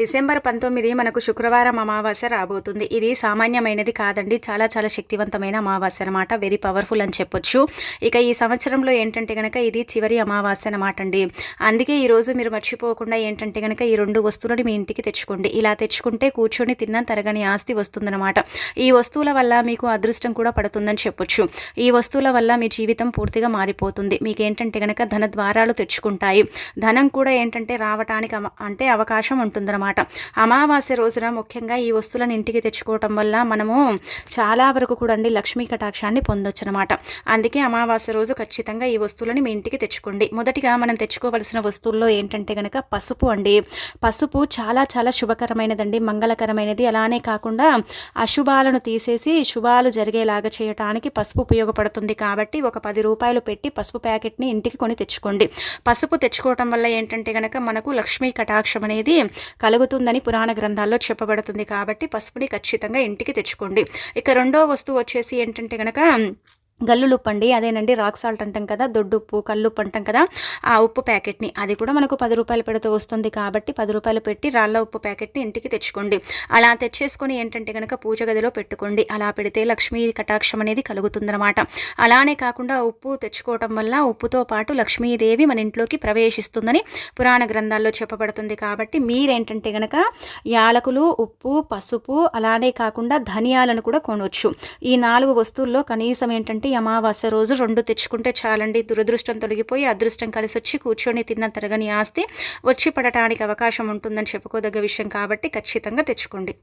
December పంతొమ్మిది మనకు శుక్రవారం అమావాస్య రాబోతుంది. ఇది సామాన్యమైనది కాదండి. చాలా చాలా శక్తివంతమైన అమావాస్య అనమాట వెరీ పవర్ఫుల్ అని చెప్పొచ్చు. ఇక ఈ సంవత్సరంలో ఏంటంటే కనుక ఇది చివరి అమావాస్య అనమాట అండి. అందుకే ఈరోజు మీరు మర్చిపోకుండా ఏంటంటే కనుక ఈ రెండు వస్తువులను మీ ఇంటికి తెచ్చుకోండి. ఇలా తెచ్చుకుంటే కూర్చొని తిన్న తరగని ఆస్తి వస్తుందన్నమాట. ఈ వస్తువుల వల్ల మీకు అదృష్టం కూడా పడుతుందని చెప్పొచ్చు. ఈ వస్తువుల వల్ల మీ జీవితం పూర్తిగా మారిపోతుంది. మీకు ఏంటంటే కనుక ధన ద్వారాలు తెచ్చుకుంటాయి. ధనం కూడా ఏంటంటే రావటానికి అంటే అవకాశం ఉంటుందన్నమాట. అమావాస్య రోజున ముఖ్యంగా ఈ వస్తువులను ఇంటికి తెచ్చుకోవటం వల్ల మనము చాలా వరకు కూడా అండి లక్ష్మీ కటాక్షాన్ని పొందొచ్చు అనమాట అందుకే అమావాస్య రోజు ఖచ్చితంగా ఈ వస్తువులని మీ ఇంటికి తెచ్చుకోండి. మొదటిగా మనం తెచ్చుకోవలసిన వస్తువుల్లో ఏంటంటే కనుక పసుపు అండి. పసుపు చాలా చాలా శుభకరమైనదండి మంగళకరమైనది. అలానే కాకుండా అశుభాలను తీసేసి శుభాలు జరిగేలాగా చేయటానికి పసుపు ఉపయోగపడుతుంది కాబట్టి ఒక పది రూపాయలు పెట్టి పసుపు ప్యాకెట్ని ఇంటికి కొని తెచ్చుకోండి. పసుపు తెచ్చుకోవటం వల్ల ఏంటంటే కనుక మనకు లక్ష్మీ కటాక్షం అనేది కలుగుతుందని పురాణ గ్రంథాల్లో చెప్పబడుతుంది కాబట్టి పసుపుని ఖచ్చితంగా ఇంటికి తెచ్చుకోండి. ఇక రెండో వస్తువు వచ్చేసి ఏంటంటే కనుక గల్లులుప్పు అండి అదేనండి రాక్ సాల్ట్ అంటాం కదా దొడ్డుప్పు కల్లుప్పు అంటాం కదా ఆ ఉప్పు ప్యాకెట్ని. అది కూడా మనకు పది రూపాయలు పెడితే వస్తుంది కాబట్టి పది రూపాయలు పెట్టి రాళ్ళ ఉప్పు ప్యాకెట్ని ఇంటికి తెచ్చుకోండి. అలా తెచ్చేసుకొని ఏంటంటే కనుక పూజ గదిలో పెట్టుకోండి. అలా పెడితే లక్ష్మీ కటాక్షం అనేది కలుగుతుందన్నమాట. అలానే కాకుండా ఉప్పు తెచ్చుకోవటం వల్ల ఉప్పుతో పాటు లక్ష్మీదేవి మన ఇంట్లోకి ప్రవేశిస్తుందని పురాణ గ్రంథాల్లో చెప్పబడుతుంది కాబట్టి మీరేంటంటే కనుక యాలకులు ఉప్పు పసుపు అలానే కాకుండా ధనియాలను కూడా కొనవచ్చు ఈ నాలుగు వస్తువుల్లో కనీసం ఏంటంటే ఈ అమావాస్య రోజు రెండు తెచ్చుకుంటే చాలండి. దురదృష్టం తొలగిపోయి అదృష్టం కలిసి వచ్చి కూర్చొని తిన్న తరగని ఆస్తి వచ్చి పడటానికి అవకాశం ఉంటుందని చెప్పుకోదగ్గ విషయం కాబట్టి ఖచ్చితంగా తెచ్చుకోండి.